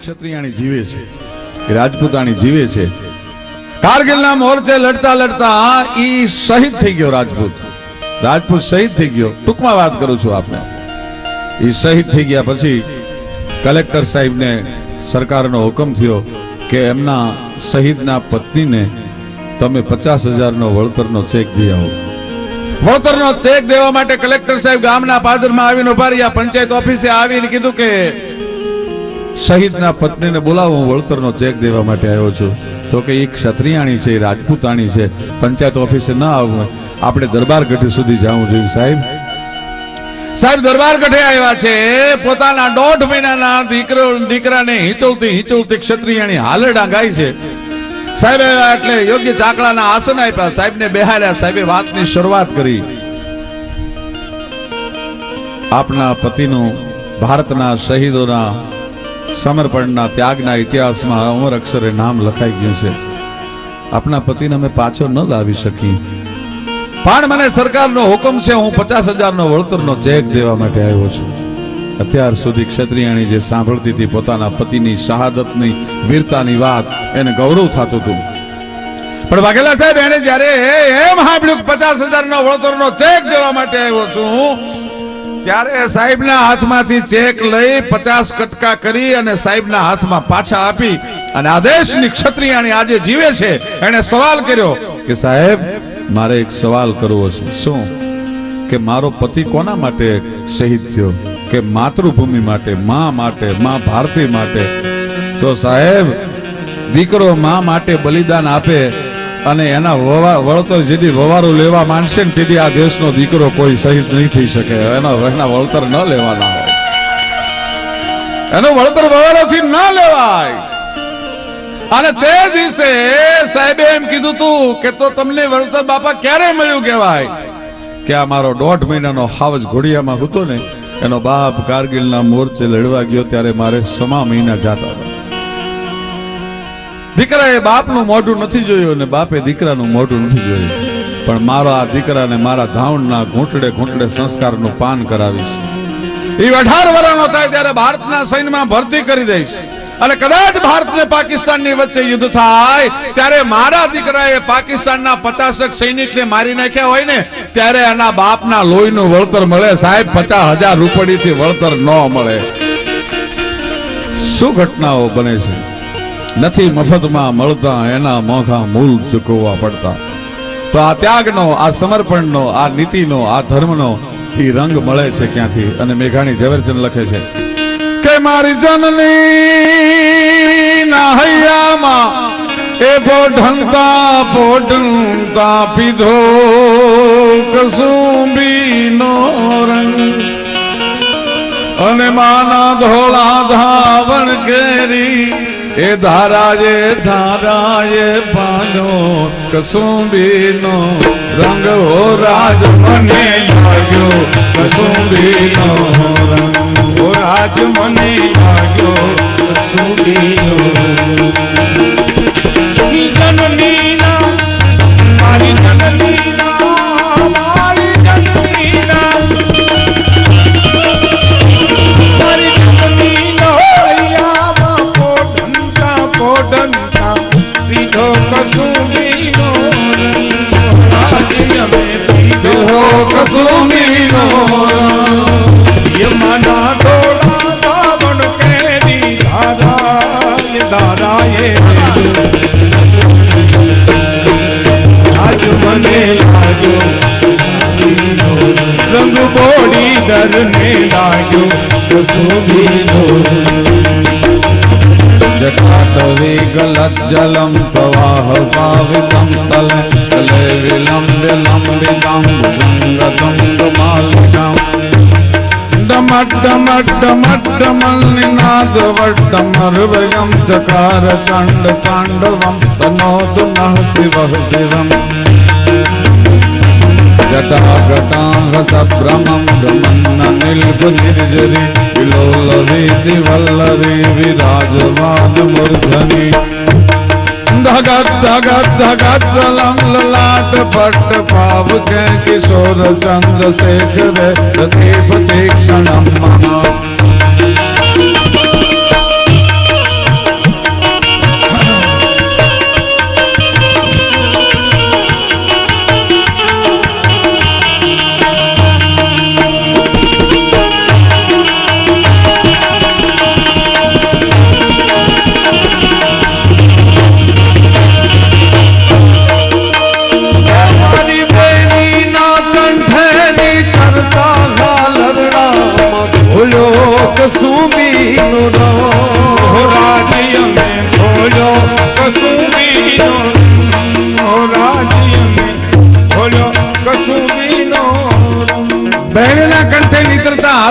ક્ષત્રિયાણી જીવે છે રાજપૂતાણી જીવે છે. કારગિલના મોરચે લડતા લડતા ઈ શહીદ થઈ ગયો રાજપૂત. રાજપૂત શહીદ થઈ ગયો. ટૂંકમાં વાત કરું છું આપને. ઈ શહીદ થઈ ગયા પછી કલેક્ટર સાહેબને સરકારનો હુકમ થયો કે એમના શહીદના પત્નીને તમે પચાસ હજારનો વળતરનો ચેક દઈ આવો. વળતરનો ચેક દેવા માટે કલેક્ટર સાહેબ ગામના પાદરમાં આવીને ઊભા રહ્યા. પંચાયત ઓફિસે આવીને કીધું કે શહીદના પત્નીને બોલાવો, હું વળતરનો ચેક દેવા માટે આવ્યો છું. તો કે એ ક્ષત્રિયાણી છે રાજપૂતાણી છે, પંચાયત ઓફિસે ન આવવું આપણે દરબાર ગઢ સુધી જવું જોઈએ સાહેબ. સાહેબ, દરબાર ગઢે આવ્યા છે. પોતાના દોઢ મહિનાના દીકરો, દીકરાને હિંચોળતી હિંચોળતી ક્ષત્રિયાણી હાલડા ગાય છે. સાહેબ, આવ્યા એટલે યોગ્ય ચાકડાના આસન આપ્યા. સાહેબને બેહાર્યા સાહેબે વાતની શરૂઆત કરી. આપના પતિનું ભારતના શહીદોના સમર્પણના ત્યાગના ઇતિહાસમાં અમર અક્ષરે નામ લખાઈ ગયું છે. આપના પતિને અમે પાછો ન લાવી શકી પણ મને સરકારનો હુકમ છે, હું પચાસ હજારનો વળતરનો ચેક દેવા માટે આવ્યો છું. અત્યાર સુધી ક્ષત્રિયાણી જે સાંભળતી હતી પોતાના પતિની શહાદતની, વીરતાની વાત, એને ગૌરવ થતું હતું. પણ વાઘેલા સાહેબ, એને જ્યારે એમ સાંભળ્યું પચાસ હજારનો વળતરનો ચેક દેવા માટે આવ્યો છું ત્યારે સાહેબના હાથમાંથી ચેક લઈ પચાસ કટકા કરી અને સાહેબના હાથમાં પાછા આપી અને આ દેશની ક્ષત્રિયાણી આજે જીવે છે. એને સવાલ કર્યો કે સાહેબ, મારે એક સવાલ કરવો છે. શું? કે મારો પતિ કોના માટે શહીદ થયો? કે માતૃભૂમિ માટે, મા માટે, મા ભારતી માટે? તો સાહેબ, દીકરો મા માટે બલિદાન આપે અને એના વળતર જેથી વવારો લેવા માંડશે ને તેથી આ દેશનો દીકરો કોઈ શહીદ નહીં થઈ શકે. એના એના વળતર ન લેવાના હોય. એનું વળતર વવારોથી ન લેવાય. અને તે દિવસે સાહેબે એમ કીધું તું કે તો તમને વળતર બાપા ક્યારે મળ્યું કહેવાય? કે આ મારો દોઢ મહિનાનો હાવજ ઘોડિયામાં હતો ને, એનો બાપ કારગિલના મોરચે લડવા ગયો ત્યારે મારે સમા મહિના જાતા હતા. દીકરાએ બાપનું મોઢું નથી જોયું અને બાપે દીકરાનું મોઢું નથી જોયું. પણ મારો આ દીકરાને મારા ધાવણના ઘૂંટડે ઘૂંટડે સંસ્કારનું પાન કરાવીશ. એ અઢાર વર્ષનો થાય ત્યારે ભારતના સૈન્યમાં ભરતી કરી દઈશ. અને કદાચ ભારત ને પાકિસ્તાનની વચ્ચે યુદ્ધ થાય, ત્યારે મારા દીકરાએ પાકિસ્તાનના પચાસક સૈનિકને મારી નાખ્યા હોય ને, ત્યારે એના બાપના લોહીનું વળતર મળે. સાહેબ, પચાસ હજાર રૂપડીથી વળતર ન મળે. શું ઘટનાઓ બને છે? નથી મફતમાં મળતા, એના મોખા મૂલ ચૂકવવા પડતા. તો આ ત્યાગનો, આ સમર્પણનો, આ નીતિનો, આ ધર્મનો એ રંગ મળે છે ક્યાંથી? અને મેઘાણી ઝવેરચંદ લખે છે, કે મારી જનની ના હૈયામાં એ પોઢંતા પોઢંતા પીધો કસુંબીનો રંગ. અને માના ધોળા ધાવણ કેરી એ ધારાએ ધારાએ પાનો કસુંબીનો રંગ હો રાજ મને લાગ્યો. કસુંબીનો રંગ હો રાજ મને લાગ્યો સુધીનો દરને લાગ્યો કસુંબીનો જટાટવે ગલજ્જલમ પ્રવાહ પાવિતમ સ્થલે કલે વિલંબ્ય લંબિતમ ભુજંગતમ કમાલિકામ ડમટ ડમટ ડમટ ડમલ નિનાદ વડ્ડમર્વયમ ચકાર ચંડ તાંડવમ તનોત નઃ શિવ શિવમ જટાઘટાંગ સભ્રમમ ભ્રમન્ન નિલ્પ નિર્જરી વિલોલવીચિ વલ્લરી વિરાજમાન મૂર્ધની ધગત ધગત ધગત ચલમ લલાટ પટ પાવ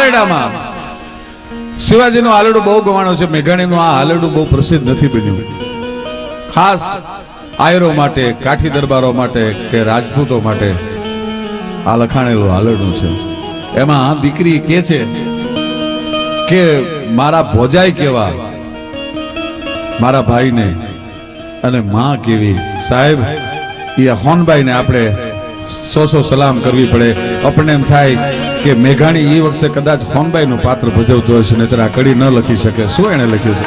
એનામાં શિવાજીનું આલેડું બહુ ગવાણું છે, મેઘાણીનું આ આલેડું બહુ પ્રસિદ્ધ નથી બન્યું. ખાસ આયરો માટે, કાઠી દરબારો માટે કે રાજપૂતો માટે આ લખાણેલું આલેડું છે. એમાં દીકરી કે છે કે મારા ભોજાઈ કેવા, મારા ભાઈને અને માં કેવી. સાહેબ એ હોનભાઈને આપણે સો સો સલામ કરવી પડે. આપણને એમ થાય કે મેઘાણી એ વખતે કદાચ હોનબાઈનું પાત્ર ભજવતો હશે, નહીતર આ કડી ન લખી શકે. શું એણે લખ્યું છે?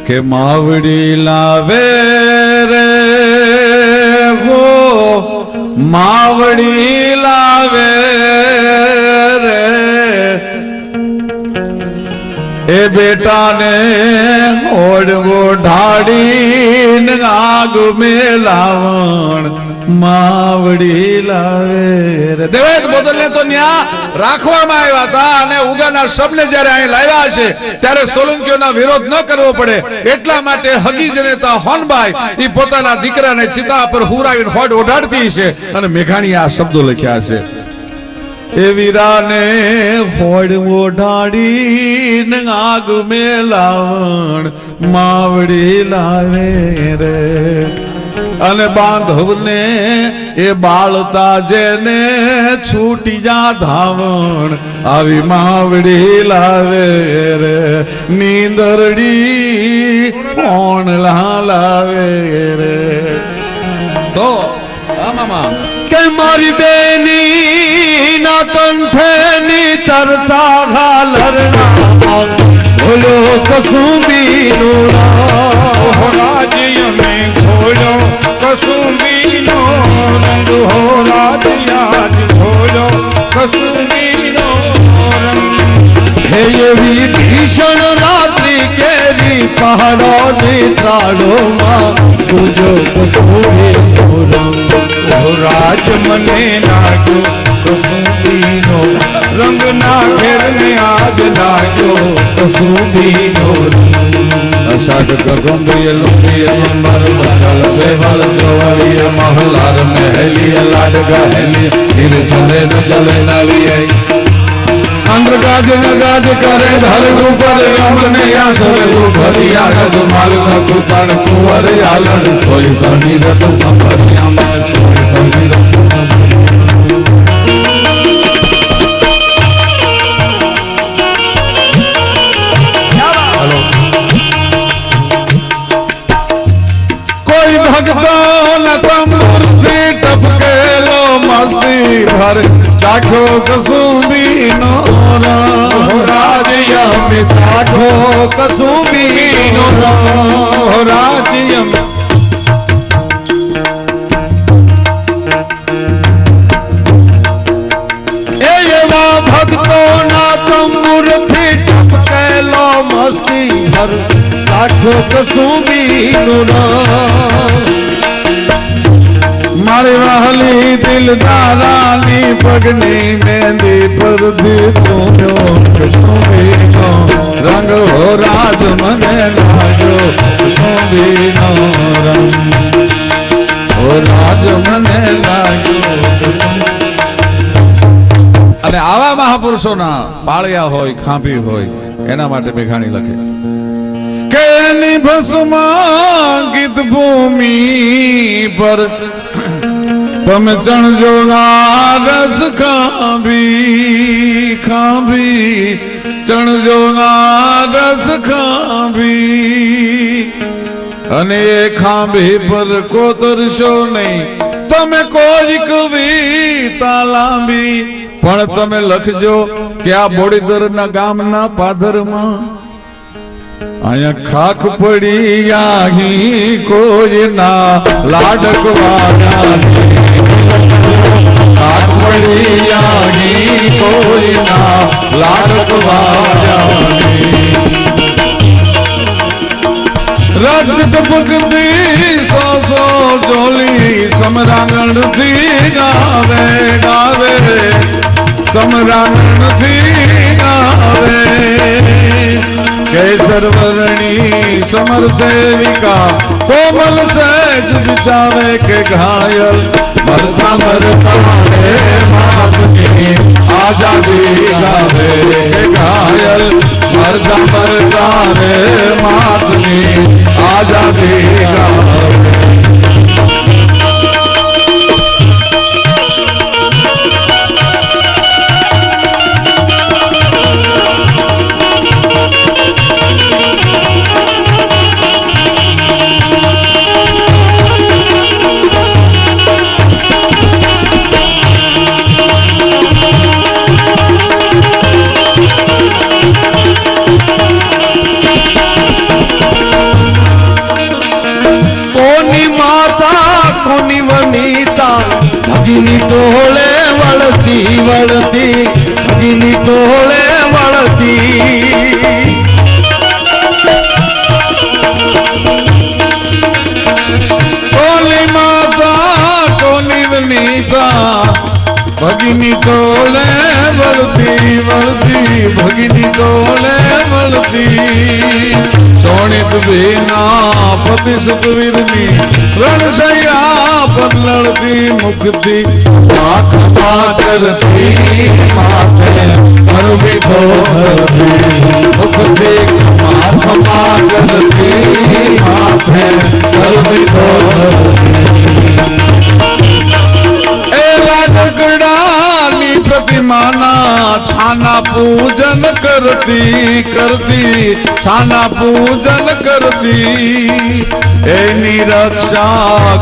કે માવડી લાવે રે હો, માવડી લાવે રે. એ બેટાને ઓડવો ઢાડીને આગ મેલાવણ માવડી લાવે રે. દેવાયત બોતલને તો ન્યા રાખવામાં આવ્યા હતા અને ઉગાના શબને જ્યારે અહીં લાવ્યા છે, ત્યારે સોલંકીઓના વિરોધ ન કરવો પડે. એટલા માટે હગી જનેતા હોનબાઈ એ પોતાના દીકરાને ચિતા પર હુરાવીને હોડ ઓઢાડતી છે અને મેઘાણી આ શબ્દો લખ્યા છે. એ વીરાને હોડ ઓઢાડીને આગ મેલાવણ માવડી લાવે રે. અને બાંધવને એ બાળતા જેને છૂટી જા ધાવણ, આવી માવડી લાવે રે. નીંદરડી કોણ લાવે રે. તો કે મારી બેની ના કંઠે ની તરતા ઘાલરના બોલો કસુંબી નો રાજ્ય મેં ખોલો કસુંબી નો રંગ હો રાજ્ય ખોલો કસુંબી નો રંગ હે એવી ભીષણ રાત્રિ કેરી પહાડો ની ત્રાળોમાં ગુજો કસુંબી નો રંગ રાજ મને લાગ્યો કસુંબીનો રંગ ના ઘેર ને આજ લાગ્યો કસુંબીનો અષાઢ ગગંભીય લુંબીય અંબર બકલ બેવળ જોવળીય મહલાર મહેલીય લાડ ગહેલીય ધીર ચલે ન ચલે નલીય અંદ્ર ગાજ ન ગાજ કરે ધર ઉપર રમને આસર ભરિયા ગજ માલ ન કુતણ કુંવર આલણ સોય ધણી રત સંભર્યા મેં સોય ધણી રત ટપકેલો મસ્તી ભર ચાખો કસુંબી નો રાજ્ય મેં ચાખો કસુંબીનો રંગ રાજ્ય એ એવા ભક્તો ના તંબુરથી ચપકેલો મસ્તી હર લાખો કસુંબીનું નામ મારી વહલી દિલદારાની પગની મેંદી પર રંગ હો રાજ મને લાગ્યો. રંગ હો રાજ મને લાગ્યો. અને આવા મહાપુરુષોના પાળ્યા હોય, ખાંભી હોય, એના માટે મેઘાણી લખે. કે નિભસમાં ગીત ભૂમિ પર તમે ચણજો ના રસ ખાંભી ખાંભી. ચણજો જોગા રસ ખાંભી. અને એ ખાંભી પર કોતરશો નહીં. તમે કોઈ કવિતા લાંબી. પણ તમે લખજો કે આ બોડીદરના ગામના પાદરમાં અહીંયા ખાખ પડી આહી કોઈ ના લાડકવાના ખાખ પડી આહી કોઈ ના લાડકવાના રજ ટપકતી સો સો જોલી સમરાંગણથી ગાવે ગાવે સમરાંગણ सरवरणी समर सेविका, कोमल सहज बिचारे के घायल। मरता मरता रे मासनी आज़ादी का घायल। मरता मरता रे ભગીની ટોલે વળતી વળતી ભગીની ટોલે વળતી સોણિત ભીના પતિ સુખવીરની રણસૈયા પર લડતી મુક્તિ આંખમાં કરતી માથે અરબી ધોરતી મુક્તિ આંખમાં કરતી માથે અરબી ધોરતી माना छाना पूजन करती करती, छाना पूजन करती। ए रक्षा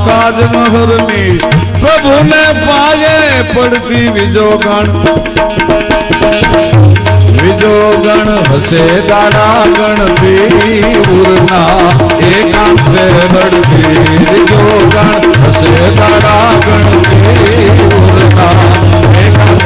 काज महरनी प्रभु ने पाए पड़ती विजोगण। विजोगण हसे दाड़ा गणती उड़ना एकांत बढ़ती। विजोगण हसे दाड़ा गणती उड़ना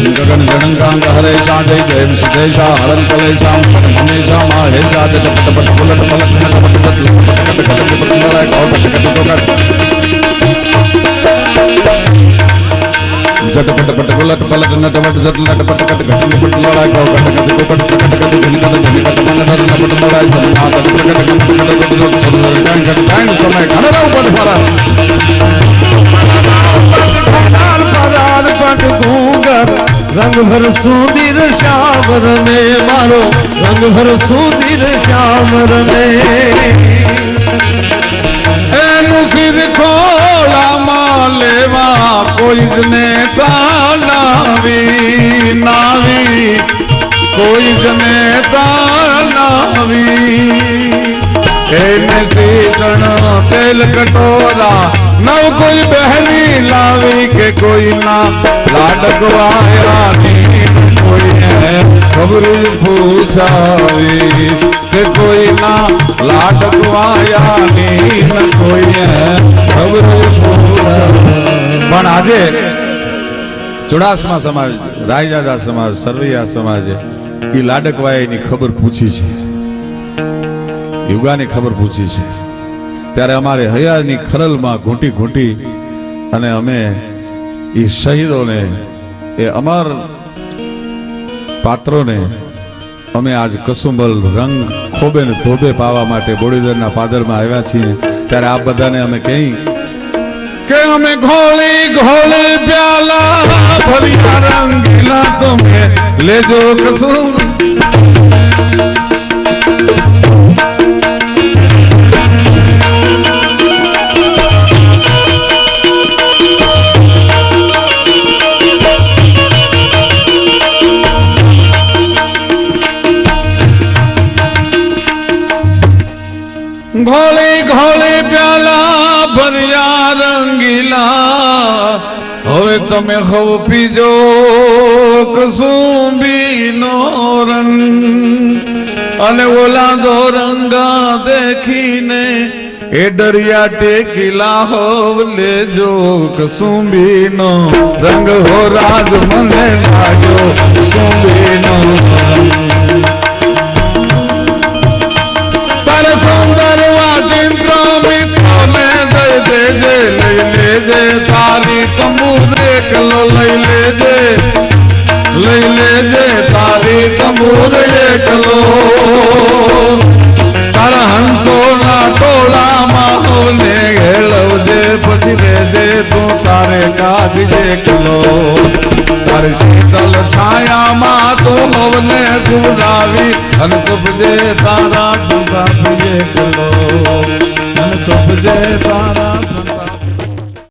ગુગરુ ગગન ગણંકા હરે શા જય જય સિદ્ધે શા હરન કલે શા હમે શા મા હે શા જટ પટ પટ પુલટ પલટ પટ પટ પટ કટ કટ પટ નરાય ગૌ પટ તો કટ જટ પટ પટ પુલટ પલટ નટ પટ જટ લટ પટ કટ ઘટ પટ લડાય ગૌ ઘટ કટ તો કટ ઘટ ઘટ જન કટ જન ઘટ મન નટ પટ લડાય સમા ઘટ ઘટ કટ કટ ઘટ ઘટ સમય ડાંગ કટ ડાંગ સમય ઘનરા ઉપર ફરા પરાર પરાર પટ ઘૂંઘર રંગ ભર સુધીર શ્યામર ને મારો રંગ ભર સુધીર શ્યામર ને. એનું સિર ખોળામાં લેવા કોઈ જ નેતા નાવી. નાવી કોઈ જ નેતા નાવી એને સીતણ તેલ કટોરા નવ કોઈ બહેની લાવી કે કોઈ ના. લાડકવાયા ની કોઈ ખબર પૂછાવી કે કોઈ ના. લાડકવાયા ની ન કોઈ ખબર પૂછાવી. પણ આજે ચુડાસમા સમાજ, રાયજાદા સમાજ, સરવૈયા સમાજે એ લાડકવાયાની ખબર પૂછી છે. યુગાની ખબર પૂછી છે. ત્યારે અમારે હયાની ખરલમાં ઘૂંટી ઘૂંટી અને અમે એ શહીદોને, એ અમર પાત્રોને અમે આજ કસુંબલ રંગ ખોબે ને ધોબે પાવા માટે બોડીદરના પાદરમાં આવ્યા છીએ. ત્યારે આ બધાને અમે કહી કે અમે ઘોળી ઘોળી પ્યાલા ભરી રંગીલા તમે લેજો કસું રંગીલા હવે તમે ખવ પીજો કસુંબીનો રંગ. અને ઓલા દો રંગા દેખીને એ દરિયા ટેકીલા હોવ લેજો કસુંબીનો રંગ. હો રાજ મને લાગ્યો કસુંબીનો રંગ. તારે દઈ દેજે લઈ લેજે, તારી તંબુર એકલો લઈ લેજે. લઈ લેજે, તારી તંબુર એકલો. તારા હંસોના ટોળામાં હોને હેળવજે, પછી લેજે તું તારે કાઢજે કલો તારી શીતલ છાયામાં તો હવને ગુરાવી અને તુપજે તારા સંસાર કલો અને તુપજે તારા